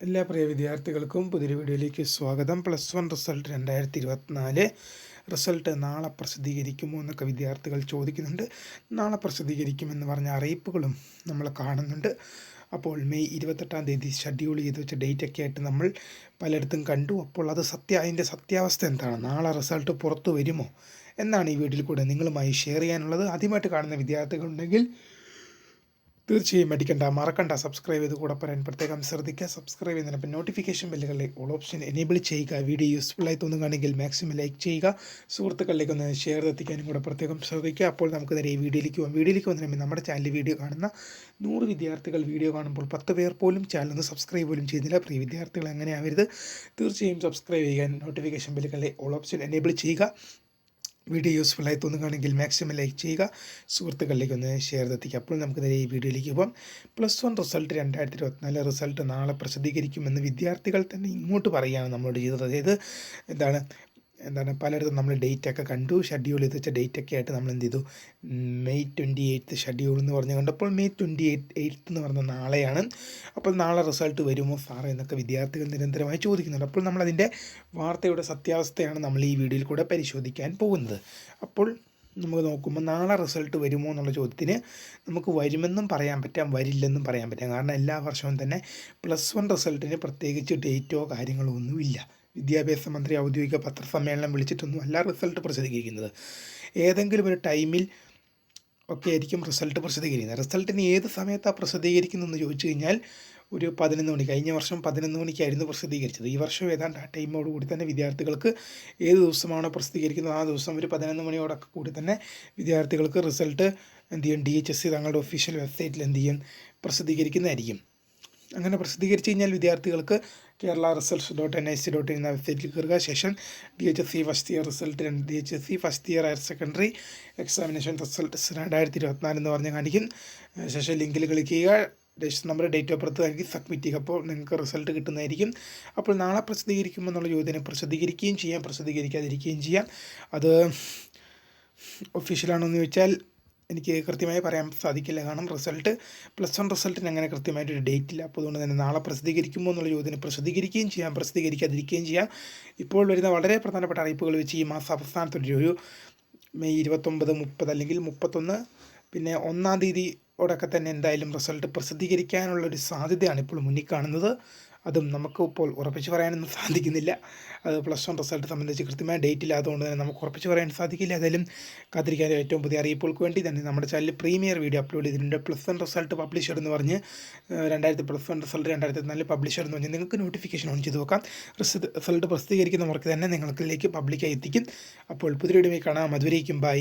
എല്ലാ പ്രിയ വിദ്യാർത്ഥികൾക്കും പുതിയൊരു വീഡിയോയിലേക്ക് സ്വാഗതം. പ്ലസ് വൺ റിസൾട്ട് രണ്ടായിരത്തി ഇരുപത്തിനാല് റിസൾട്ട് നാളെ പ്രസിദ്ധീകരിക്കുമോ എന്നൊക്കെ വിദ്യാർത്ഥികൾ ചോദിക്കുന്നുണ്ട്. നാളെ പ്രസിദ്ധീകരിക്കുമെന്ന് പറഞ്ഞ അറിയിപ്പുകളും നമ്മൾ കാണുന്നുണ്ട്. അപ്പോൾ മെയ് ഇരുപത്തെട്ടാം തീയതി ഷെഡ്യൂൾ ചെയ്ത് വെച്ച ഡേറ്റൊക്കെ ആയിട്ട് നമ്മൾ പലയിടത്തും കണ്ടു. അപ്പോൾ അത് സത്യ അതിന്റെ സത്യാവസ്ഥ എന്താണ്? നാളെ റിസൾട്ട് പുറത്തു വരുമോ? എന്നാണ് ഈ വീഡിയോയിൽ കൂടെ നിങ്ങളുമായി ഷെയർ ചെയ്യാനുള്ളത്. ആദ്യമായിട്ട് കാണുന്ന വിദ്യാർത്ഥികളുണ്ടെങ്കിൽ തീർച്ചയായും അടിക്കണ്ട മറക്കണ്ട. സബ്സ്ക്രൈബ് ചെയ്ത് കൂടെ പറയാൻ പ്രത്യേകം ശ്രദ്ധിക്കുക. സബ്സ്ക്രൈബ് ചെയ്യുന്നതിനൊപ്പം നോട്ടിഫിക്കേഷൻ ബെല്ലുകളിലെ ഓൾ ഓപ്ഷൻ എനേബിൾ ചെയ്യുക. വീഡിയോ യൂസ്ഫുൾ ആയി തോന്നുകയാണെങ്കിൽ മാക്സിമം ലൈക്ക് ചെയ്യുക. സുഹൃത്തുക്കളിലേക്ക് ഒന്ന് ഷെയർ എത്തിക്കാനും കൂടെ പ്രത്യേകം ശ്രദ്ധിക്കുക. അപ്പോൾ നമുക്ക് നേരെ ഈ വീഡിയോയിലേക്ക് പോകാം വീഡിയോയിലേക്ക് വന്നിട്ട് നമ്മുടെ ചാനലിൽ വീഡിയോ കാണുന്ന നൂറ് വിദ്യാർത്ഥികൾ വീഡിയോ കാണുമ്പോൾ പത്ത് പേർ പോലും ചാനൽ ഒന്ന് സബ്സ്ക്രൈബ് പോലും ചെയ്യുന്നില്ല. പ്രിയ വിദ്യാർത്ഥികൾ അങ്ങനെ ആവരുത് തീർച്ചയായും സബ്സ്ക്രൈബ് ചെയ്യാൻ നോട്ടിഫിക്കേഷൻ ബെല്ലുകളിലെ ഓൾ ഓപ്ഷൻ എനേബിൾ ചെയ്യുക. വീഡിയോ യൂസ്ഫുൾ ആയി തോന്നുകയാണെങ്കിൽ മാക്സിമം ലൈക്ക് ചെയ്യുക. സുഹൃത്തുക്കളിലേക്ക് ഒന്ന് ഷെയർ എത്തിക്കുക. അപ്പോൾ നമുക്ക് നേരെ ഈ വീഡിയോയിലേക്ക് പോകാം പ്ലസ് വൺ റിസൾട്ട് രണ്ടായിരത്തി ഇരുപത്തിനാല് റിസൾട്ട് നാളെ പ്രസിദ്ധീകരിക്കുമെന്ന് വിദ്യാർത്ഥികൾ തന്നെ ഇങ്ങോട്ട് പറയുകയാണ് നമ്മളോട് ചെയ്തത്. അതായത് എന്താണ്? എന്താണ് പലയിടത്തും നമ്മൾ ഡേറ്റ് ഒക്കെ കണ്ടു. ഷെഡ്യൂൾ ചെയ്ത് വെച്ച ഡേറ്റ് ഒക്കെ ആയിട്ട് നമ്മൾ എന്ത് ചെയ്തു? മെയ് ട്വന്റി എയ്ത്ത് ഷെഡ്യൂൾ എന്ന് പറഞ്ഞ് കണ്ടപ്പോൾ മെയ് ട്വന്റി എയ്റ്റ് എയ്ത്ത് എന്ന് പറഞ്ഞ നാളെയാണ്. അപ്പോൾ നാളെ റിസൾട്ട് വരുമോ സാറേ എന്നൊക്കെ വിദ്യാർത്ഥികൾ നിരന്തരമായി ചോദിക്കുന്നുണ്ട്. അപ്പോൾ നമ്മളതിന്റെ വാർത്തയുടെ സത്യാവസ്ഥയാണ് നമ്മൾ ഈ വീഡിയോയിൽ കൂടെ പരിശോധിക്കാൻ പോകുന്നത്. അപ്പോൾ നമുക്ക് നോക്കുമ്പോൾ നാളെ റിസൾട്ട് വരുമോ എന്നുള്ള ചോദ്യത്തിന് നമുക്ക് വരുമെന്നും പറയാൻ പറ്റാം വരില്ലെന്നും പറയാൻ പറ്റാം. കാരണം എല്ലാ വർഷവും തന്നെ പ്ലസ് വൺ റിസൾട്ടിന് പ്രത്യേകിച്ച് ഡേറ്റോ കാര്യങ്ങളോ ഒന്നുമില്ല. വിദ്യാഭ്യാസ മന്ത്രി ഔദ്യോഗിക പത്രസമ്മേളനം വിളിച്ചിട്ടൊന്നും അല്ല റിസൾട്ട് പ്രസിദ്ധീകരിക്കുന്നത്. ഏതെങ്കിലും ഒരു ടൈമിൽ ഒക്കെ ആയിരിക്കും റിസൾട്ട് പ്രസിദ്ധീകരിക്കുന്നത്. റിസൾട്ടിന് ഏത് സമയത്താണ് പ്രസിദ്ധീകരിക്കുന്നതെന്ന് ചോദിച്ചു കഴിഞ്ഞാൽ ഒരു പതിനൊന്ന് മണി കഴിഞ്ഞ വർഷം പതിനൊന്ന് മണിക്കായിരുന്നു പ്രസിദ്ധീകരിച്ചത്. ഈ വർഷം ഏതാണ്ട് ആ ടൈമോട് കൂടി തന്നെ വിദ്യാർത്ഥികൾക്ക് ഏത് ദിവസമാണോ പ്രസിദ്ധീകരിക്കുന്നത് ആ ദിവസം ഒരു പതിനൊന്ന് മണിയോടൊക്കെ കൂടി തന്നെ വിദ്യാർത്ഥികൾക്ക് റിസൾട്ട് എന്ത് ചെയ്യും? ഡി എച്ച് എസ് സി തങ്ങളുടെ ഒഫീഷ്യൽ വെബ്സൈറ്റിൽ എന്ത് ചെയ്യും? പ്രസിദ്ധീകരിക്കുന്നതായിരിക്കും. അങ്ങനെ പ്രസിദ്ധീകരിച്ച് കഴിഞ്ഞാൽ വിദ്യാർത്ഥികൾക്ക് Kerala results dot N I C dot in എന്ന വെബ്സൈറ്റിൽ കയറുക. ശേഷം D H S C first year result രണ്ട് D H S C first year higher secondary examination results രണ്ടായിരത്തി ഇരുപത്തിനാല് എന്ന് പറഞ്ഞ് കാണിക്കും. ശേഷം ലിങ്കിൽ ക്ലിക്ക് ചെയ്യുക. Register number date of birth നൽകി സബ്മിറ്റ് ചെയ്യുക. അപ്പോൾ നിങ്ങൾക്ക് റിസൾട്ട് കിട്ടുന്നതായിരിക്കും. അപ്പോൾ നാളെ പ്രസിദ്ധീകരിക്കുമ്പോൾ എന്നുള്ള ചോദ്യം പ്രസിദ്ധീകരിക്കുകയും ചെയ്യാം. പ്രസിദ്ധീകരിക്കാതിരിക്കുകയും ചെയ്യാം. അത് ഒഫീഷ്യലാണോ എന്ന് ചോദിച്ചാൽ എനിക്ക് കൃത്യമായി പറയാൻ സാധിക്കില്ല. കാരണം റിസൾട്ട് പ്ലസ് വൺ റിസൾട്ടിന് അങ്ങനെ കൃത്യമായിട്ടൊരു ഡേറ്റ് ഇല്ല അപ്പോൾ അതുകൊണ്ട് തന്നെ നാളെ പ്രസിദ്ധീകരിക്കുമോ എന്നുള്ള ചോദ്യത്തിന് പ്രസിദ്ധീകരിക്കുകയും ചെയ്യാം. പ്രസിദ്ധീകരിക്കാതിരിക്കുകയും ചെയ്യാം. ഇപ്പോൾ വരുന്ന വളരെ പ്രധാനപ്പെട്ട അറിയിപ്പുകൾ വെച്ച് ഈ മാസം അവസാനത്തൊരു ഒരു മെയ് ഇരുപത്തൊമ്പത് മുപ്പത് അല്ലെങ്കിൽ മുപ്പത്തൊന്ന് പിന്നെ ഒന്നാം തീയതി ഓടൊക്കെ തന്നെ എന്തായാലും റിസൾട്ട് പ്രസിദ്ധീകരിക്കാനുള്ളൊരു സാധ്യതയാണ് ഇപ്പോൾ മുന്നിൽ കാണുന്നത്. അതും നമുക്ക് ഇപ്പോൾ ഉറപ്പിച്ച് പറയാനൊന്നും സാധിക്കുന്നില്ല. അത് പ്ലസ് വൺ റിസൾട്ട് സംബന്ധിച്ച് കൃത്യമായ ഡേറ്റ് ഇല്ലാത്തതുകൊണ്ട് തന്നെ നമുക്ക് ഉറപ്പിച്ച് പറയാൻ സാധിക്കില്ല. ഏതായാലും കാത്തിരിക്കാൻ ഏറ്റവും പുതിയ അറിയിപ്പുകൾക്ക് വേണ്ടി തന്നെ നമ്മുടെ ചാനലിൽ പ്രീമിയർ വീഡിയോ അപ്ലോഡ് ചെയ്തിട്ടുണ്ട്. പ്ലസ് വൺ റിസൾട്ട് പബ്ലിഷർ എന്ന് പറഞ്ഞ് രണ്ടായിരത്തി പ്ലസ് വൺ റിസൾട്ട് രണ്ടായിരത്തി നാലിൽ പബ്ലിഷർ എന്ന് പറഞ്ഞ് നിങ്ങൾക്ക് നോട്ടിഫിക്കേഷൻ ഓൺ ചെയ്ത് നോക്കാം റിസൾട്ട് പ്രസിദ്ധീകരിക്കുന്നവർക്ക് തന്നെ നിങ്ങൾക്കിലേക്ക് പബ്ലിക്കായി എത്തിക്കും. അപ്പോൾ പുതിയ വീഡിയോ കാണാം. അതുവരേക്കും ബൈ